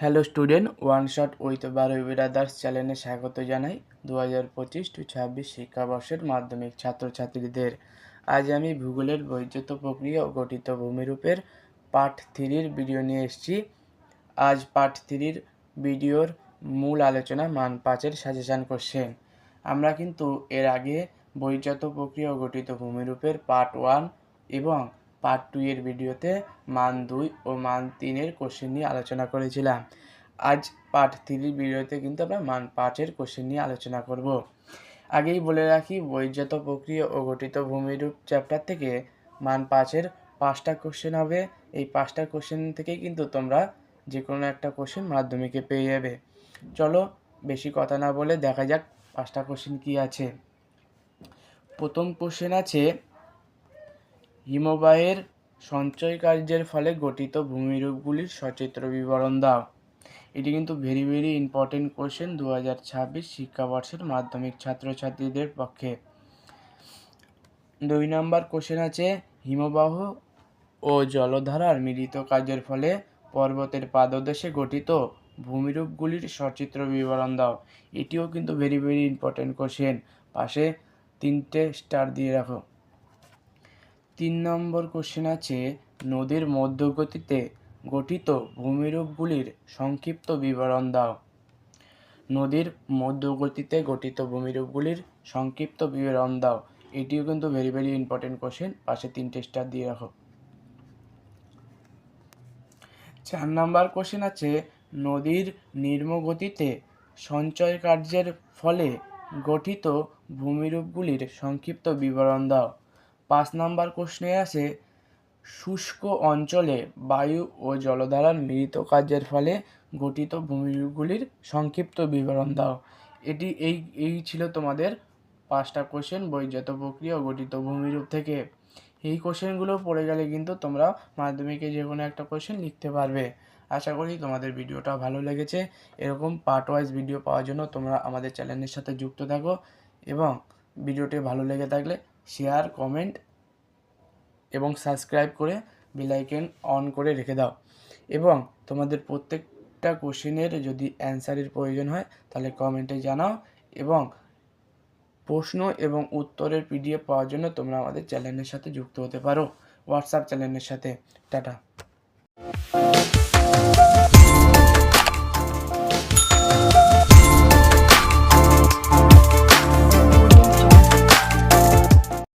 Hello student one shot with Baroi brothers চ্যানেলে স্বাগত জানাই। দু হাজার পঁচিশ টু ছাব্বিশ শিক্ষাবর্ষের মাধ্যমিক ছাত্রছাত্রীদের। আজ আমি ভূগোলের বৈদ্যুত প্রক্রিয়া ও গঠিত ভূমিরূপের পার্ট থ্রির ভিডিও নিয়ে এসেছি। আজ পার্ট থ্রির ভিডিওর মূল আলোচনা মান পাঁচের সাজেশান কোশ্চেন আমরা কিন্তু এর আগে বৈজাত প্রক্রিয়া ও গঠিত ভূমিরূপের পার্ট ওয়ান এবং পার্ট টু এর ভিডিওতে মান দুই ও মান তিনের কোশ্চেন নিয়ে আলোচনা করেছিলাম। আজ পার্ট থ্রির ভিডিওতে কিন্তু আমরা মান পাঁচের কোশ্চেন নিয়ে আলোচনা করব। আগেই বলে রাখি বৈজাত প্রক্রিয়া ও গঠিত ভূমিরূপ চ্যাপ্টার থেকে মান পাঁচের পাঁচটা কোশ্চেন হবে। এই পাঁচটা কোশ্চেন থেকেই কিন্তু তোমরা যে কোনো একটা কোশ্চেন মাধ্যমিকে পেয়ে যাবে। চলো বেশি কথা না বলে দেখা যাক পাঁচটা কোশ্চেন কি আছে। প্রথম কোশ্চেন আছে হিমবাহের সঞ্চয় কার্যের ফলে গঠিত ভূমিরূপগুলির সচিত্র বিবরণ দাও। এটি কিন্তু ভেরি ভেরি ইম্পর্টেন্ট কোশ্চেন দু হাজার ছাব্বিশ শিক্ষাবর্ষের মাধ্যমিক ছাত্রছাত্রীদের পক্ষে। দুই নম্বর কোশ্চেন আছে, হিমবাহ ও জলধারার মিলিত কাজের ফলে পর্বতের পাদদেশে গঠিত ভূমিরূপগুলির সচিত্র বিবরণ দাও। এটিও কিন্তু ভেরি ভেরি ইম্পর্টেন্ট কোশ্চেন পাশে তিনটে স্টার দিয়ে রাখো। তিন নম্বর কোশ্চেন আছে, নদীর মধ্যগতিতে গঠিত ভূমিরূপগুলির সংক্ষিপ্ত বিবরণ দাও। নদীর মধ্যগতিতে গঠিত ভূমিরূপগুলির সংক্ষিপ্ত বিবরণ দাও। এটিও কিন্তু ভেরি ভেরি ইম্পর্টেন্ট কোশ্চেন পাশে তিনটে স্টার দিয়ে রাখো। চার নাম্বার কোশ্চেন আছে, নদীর নির্মগতিতে সঞ্চয় কার্যের ফলে গঠিত ভূমিরূপগুলির সংক্ষিপ্ত বিবরণ দাও। পাঁচ নাম্বার কোশ্চেনে আছে, শুষ্ক অঞ্চলে বায়ু ও জলধারার মিলিত কার্যের ফলে গঠিত ভূমিরূপগুলির সংক্ষিপ্ত বিবরণ দাও। এটি এই এই ছিল তোমাদের পাঁচটা কোশ্চেন বৈজাত প্রক্রিয়া গঠিত ভূমিরূপ থেকে। এই কোশ্চেনগুলো পড়ে গেলে কিন্তু তোমরা মাধ্যমিকে যে কোনো একটা কোশ্চেন লিখতে পারবে। আশা করি তোমাদের ভিডিওটা ভালো লেগেছে। এরকম পার্ট ওয়াইজ ভিডিও পাওয়ার জন্য তোমরা আমাদের চ্যানেলের সাথে যুক্ত থাকো এবং ভিডিওটি ভালো লেগে থাকলে শেয়ার, কমেন্ট এবং সাবস্ক্রাইব করে বেলাইকেন অন করে রেখে দাও। এবং তোমাদের প্রত্যেকটা কোশ্চেনের যদি অ্যান্সারের প্রয়োজন হয়, তাহলে কমেন্টে জানাও এবং প্রশ্ন এবং উত্তরের পিডিএফ পাওয়ার জন্য তোমরা আমাদের চ্যানেলের সাথে যুক্ত হতে পারো। হোয়াটসঅ্যাপ চ্যানেলের সাথে। টাটা।